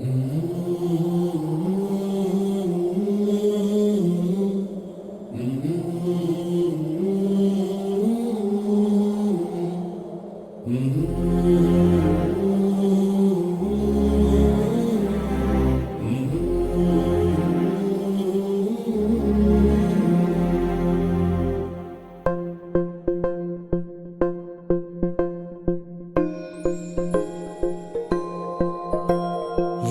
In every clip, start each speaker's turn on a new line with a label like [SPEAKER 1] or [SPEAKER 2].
[SPEAKER 1] Mm-hmm.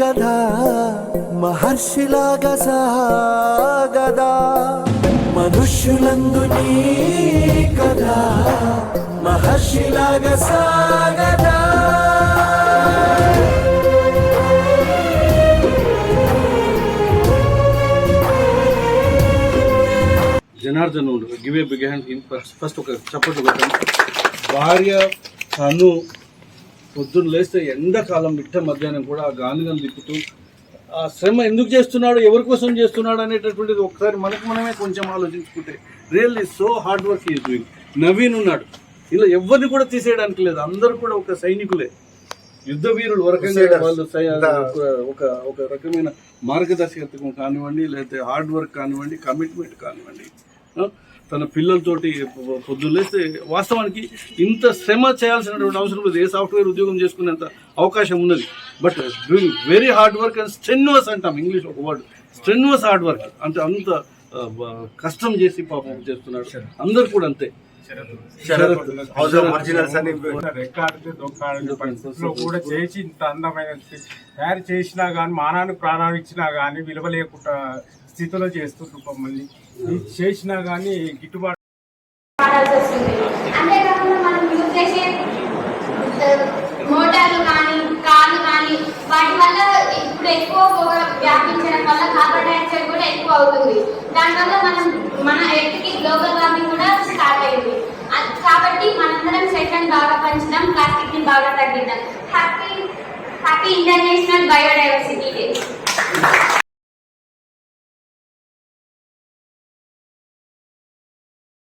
[SPEAKER 1] కథ మహర్షిలాగా సాగదా. మనుష్యులందు నీ కథ మహర్షిలాగా సాగదా.
[SPEAKER 2] Janardhan give a big hand first ఒక చప్పట్లు కొట్టండి. భార్య తను పొద్దున్న లేస్తే ఎండాకాలం మిట్ట మధ్యాహ్నం కూడా ఆ గాలిగం తిప్పుతూ ఆ శ్రమ ఎందుకు చేస్తున్నాడు ఎవరి కోసం చేస్తున్నాడు అనేటటువంటిది ఒకసారి మనకు మనమే కొంచెం ఆలోచించుకుంటే really so hard work is doing. Naveen ఉన్నాడు. ఇలా ఎవరిని కూడా తీసేయడానికి లేదు. అందరూ కూడా ఒక సైనికులే. యుద్ధ వీరులు ఒక రకంగా వాళ్ళు ఒక- ఒక రకమైన మార్గదర్శకత్వం కానివ్వండి లేకపోతే హార్డ్ వర్క్ కానివ్వండి కమిట్మెంట్ కానివ్వండి. తన పిల్లలతోటి పొ- పొద్దున్న లేస్తే వాస్తవానికి ఇంత శ్రమ చేయాల్సినటువంటి అవసరం లేదు. ఏ సాఫ్ట్వేర్ ఉద్యోగం చేసుకునేంత అవకాశం ఉన్నది. But doing very hard work and స్టెన్వస్ అంటాం ఇంగ్లీష్ ఒక వర్డ్. స్టెన్వస్ hard work. అంటే అంత కష్టం చేసి పాపం చేస్తున్నాడు. అందరు కూడా అంతే. శరత్.
[SPEAKER 3] రెక్కాడితే దొక్కాడని పరిస్థితిలో కూడా చేసి ఇంత అందమైన తయారు చేసినా కానీ మానానికి ప్రాణాలు ఇచ్చినా కానీ విలువ లేకుండా స్థితిలో చేస్తుండ్రు మమ్మల్ని ఇది చేసినా కానీ గిట్టుబాటు
[SPEAKER 4] మోటార్లు కానీ దానివల్ల మనం మన ఎర్త్కి గ్లోబల్ వార్మింగ్ కూడా స్టార్ట్ అయింది కాబట్టి మనందరం చెట్లను బాగా పంచడం ప్లాస్టిక్ని బాగా తగ్గిద్దాం హ్యాపీ హ్యాపీ ఇంటర్నేషనల్ బయో